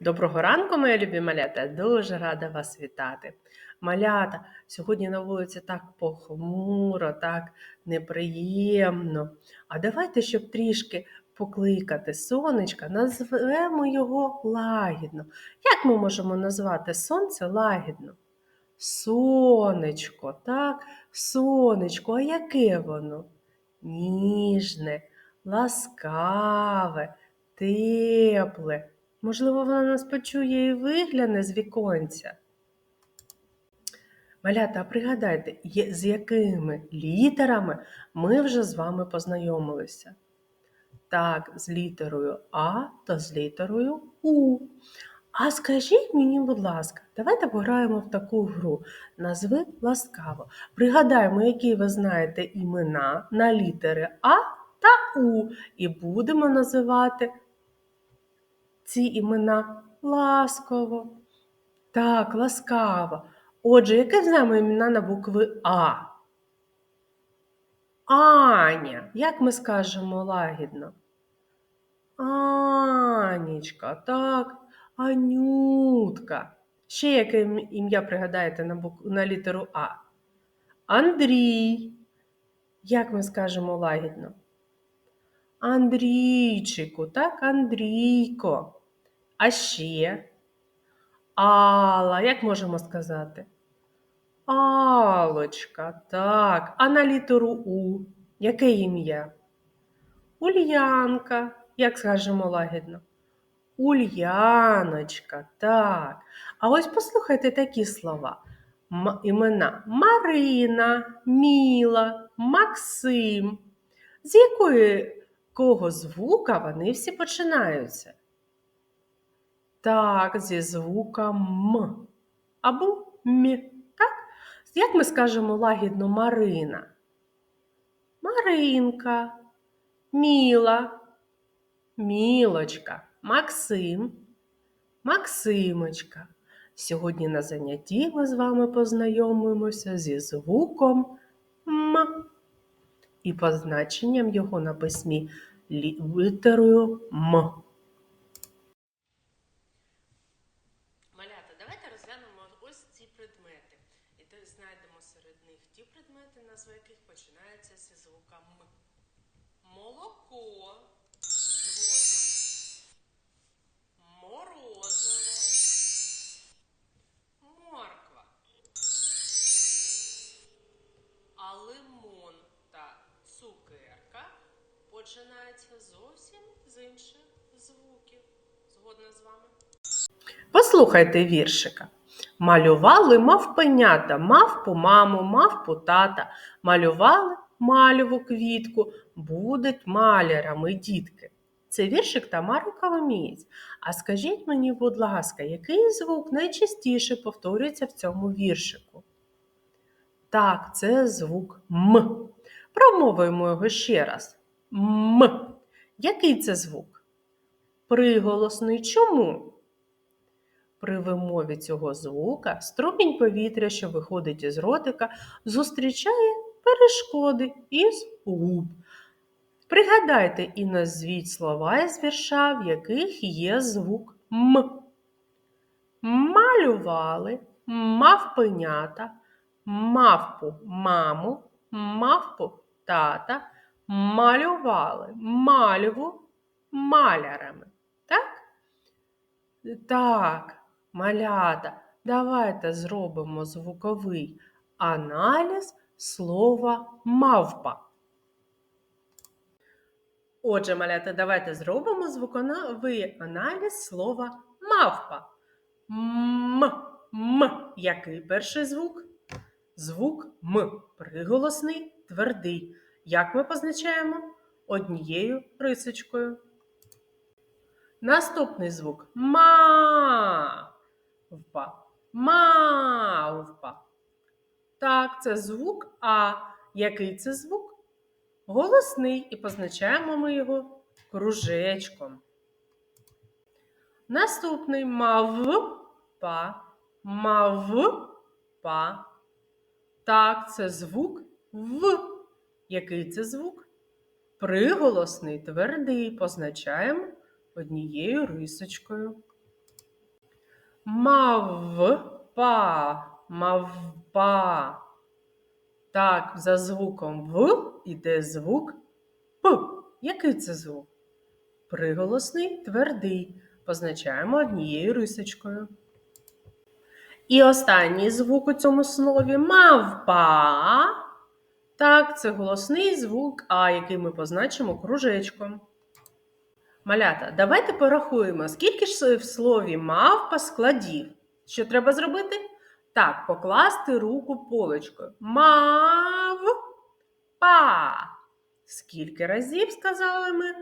Доброго ранку, мої любі малята! Дуже рада вас вітати. Малята, сьогодні на вулиці так похмуро, так неприємно. А давайте, щоб трішки покликати сонечка, назвемо його лагідно. Як ми можемо назвати сонце лагідно? Сонечко, так, сонечко, а яке воно? Ніжне, ласкаве, тепле. Можливо, вона нас почує і вигляне з віконця. Малята, а пригадайте, з якими літерами ми вже з вами познайомилися? Так, з літерою А та з літерою У. А скажіть мені, будь ласка, давайте пограємо в таку гру. Назви ласкаво. Пригадаємо, які ви знаєте імена на літери А та У, і будемо називати ці імена ласково. Так, ласкаво. Отже, яке знаємо імена на букви А? Аня. Як ми скажемо лагідно? Анічка, так, Анютка. Ще яке ім'я пригадаєте на, бук... на літеру А? Андрій. Як ми скажемо лагідно? Андрійчику, так, Андрійко. А ще Алла, як можемо сказати? Алочка, так. А на літеру У яке ім'я? Ульянка, як скажемо лагідно? Ульяночка, так. А ось послухайте такі слова. М- імена Марина, Міла, Максим. З якої кого звука вони всі починаються? Так, зі звука М або М. Так? Як ми скажемо лагідно Марина? Маринка, Міла, Мілочка, Максим, Максимочка. Сьогодні на занятті ми з вами познайомимося зі звуком М і позначенням його на письмі лі- літерою М. вами? Послухайте віршика. Малювали мавпенята, мавпу маму, мавпу тата. Малювали мальову квітку, будуть малярами дітки. Це віршик Тамари Коломієць. А скажіть мені, будь ласка, який звук найчастіше повторюється в цьому віршику? Так, це звук М. Промовуємо його ще раз. М. Який це звук? Приголосний. Чому? При вимові цього звука струмінь повітря, що виходить із ротика, зустрічає перешкоди із губ. Пригадайте і назвіть слова із вірша, в яких є звук М. Малювали, мавпенята, мавпу маму, мавпу тата, малювали мальву малярами. Так? Малята, давайте зробимо звуковий аналіз слова мавпа. Отже, малята, давайте зробимо звуковий аналіз слова мавпа. М. М. Який перший звук? Звук М. Приголосний, твердий. Як ми позначаємо? Однією рисочкою. Наступний звук ма. Впа. Мавпа. Так, це звук А. Який це звук? Голосний і позначаємо ми його кружечком. Наступний мавпа. Мавпа. Так, це звук В. Який це звук? Приголосний, твердий. Позначаємо однією рисочкою. Мавпа. Мавпа. Так, за звуком В іде звук П. Який це звук? Приголосний твердий. Позначаємо однією рисочкою. І останній звук у цьому слові мавпа. Так, це голосний звук А, який ми позначимо кружечком. Малята, давайте порахуємо, скільки ж в слові мавпа складів. Що треба зробити? Так, покласти руку полочкою. Мав-па. Скільки разів, сказали ми,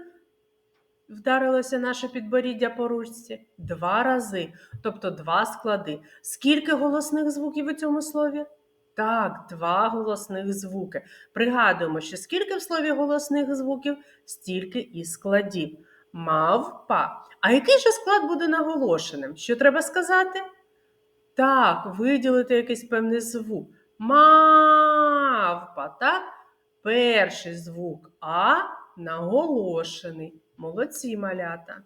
вдарилося наше підборіддя по ручці? Два рази, тобто два склади. Скільки голосних звуків у цьому слові? Так, два голосних звуки. Пригадуємо, що скільки в слові голосних звуків, стільки і складів. Мавпа. А який же склад буде наголошеним? Що треба сказати? Так, виділити якийсь певний звук. Мавпа, так? Перший звук А наголошений. Молодці малята.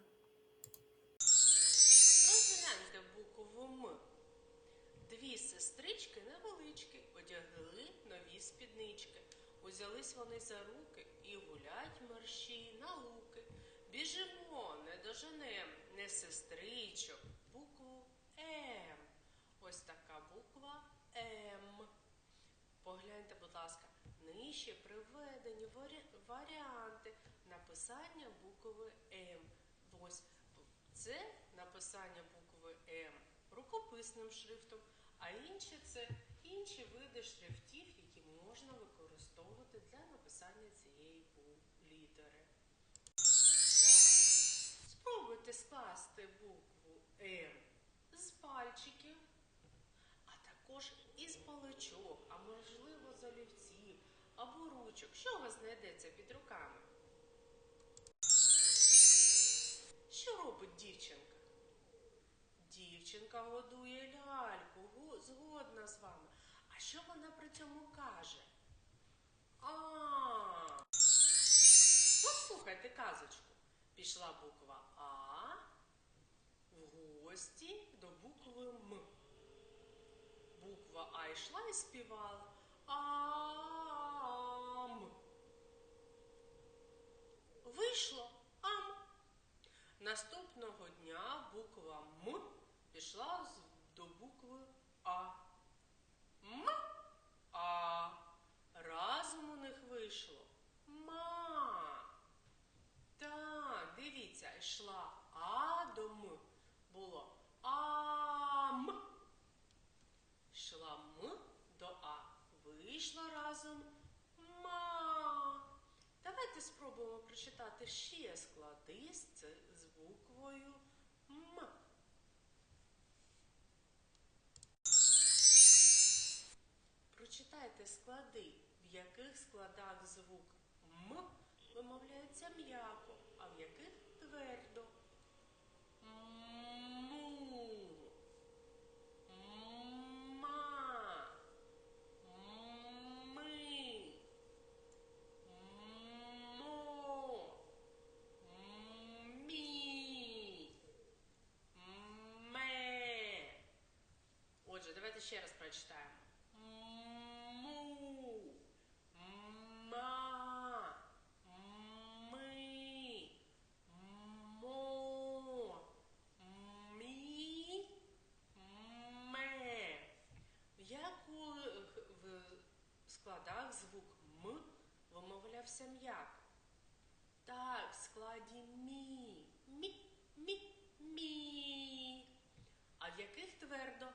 Біжимо, не сестричок, букву М. Ось така буква М. Погляньте, будь ласка, нижче приведені варіанти написання букви М. Ось це написання букви М рукописним шрифтом, а інші це інші види шрифтів, які можна використовувати для написання цієї літери. Спробуйте скласти букву М з пальчиків, а також із паличок, а можливо з олівців або ручок. Що у вас знайдеться під руками? Що робить дівчинка? Дівчинка годує ляльку, згодна з вами. А що вона при цьому каже? А. Послухайте казочку. Пішла буква А в до букви М. Буква А йшла і співала. Ам. Вийшло ам. Наступного дня буква М пішла до букви А. М. А. Разом у них вийшло ма. Так, дивіться, йшла А до М. Було ам. Йшла М до А. Вийшло разом ма. Давайте спробуємо прочитати ще склади з буквою М. Прочитайте склади, в яких складах звук М вимовляється м'яко, а в яких твердо. Му. Ма. Ми. Мо. Мі. Ме. Отже, давайте ще раз прочитаємо. Му. Ма. Ми. Мо. Мі. Ме. Як у в складах звук М вимовлявся м'яко? Так, в складі мі. Мі, мі, мі. А в яких твердо?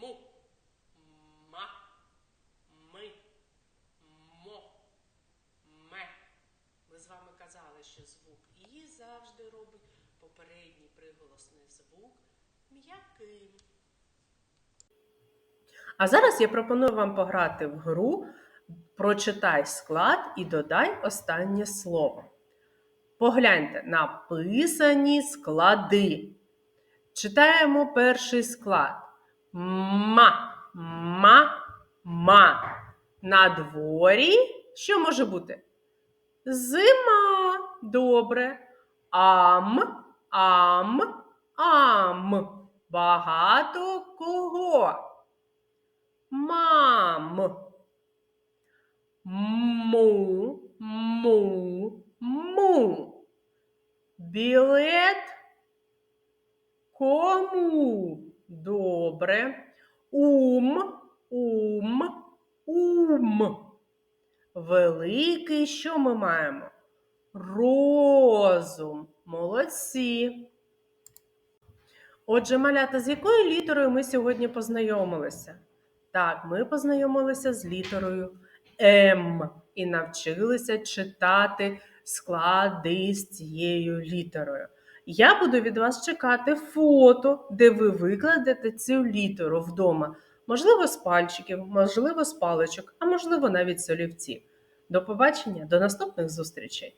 Му. Ма. Ми. Мо. Ме. Ми з вами казали, що звук І завжди робить попередній приголосний звук м'яким. А зараз я пропоную вам пограти в гру Прочитай склад і додай останнє слово. Погляньте, написані склади. Читаємо перший склад. Ма, ма, ма. На дворі що може бути? Зима. Добре. Ам, ам, ам. Багато кого? Мам. Му, му, му. Білет кому? Добре. Ум, ум, ум. Великий що ми маємо? Розум. Молодці. Отже, малята, з якою літерою ми сьогодні познайомилися? Так, ми познайомилися з літерою М і навчилися читати склади з цією літерою. Я буду від вас чекати фото, де ви викладете цю літеру вдома. Можливо, з пальчиків, можливо, з паличок, а можливо, навіть з олівців. До побачення, до наступних зустрічей!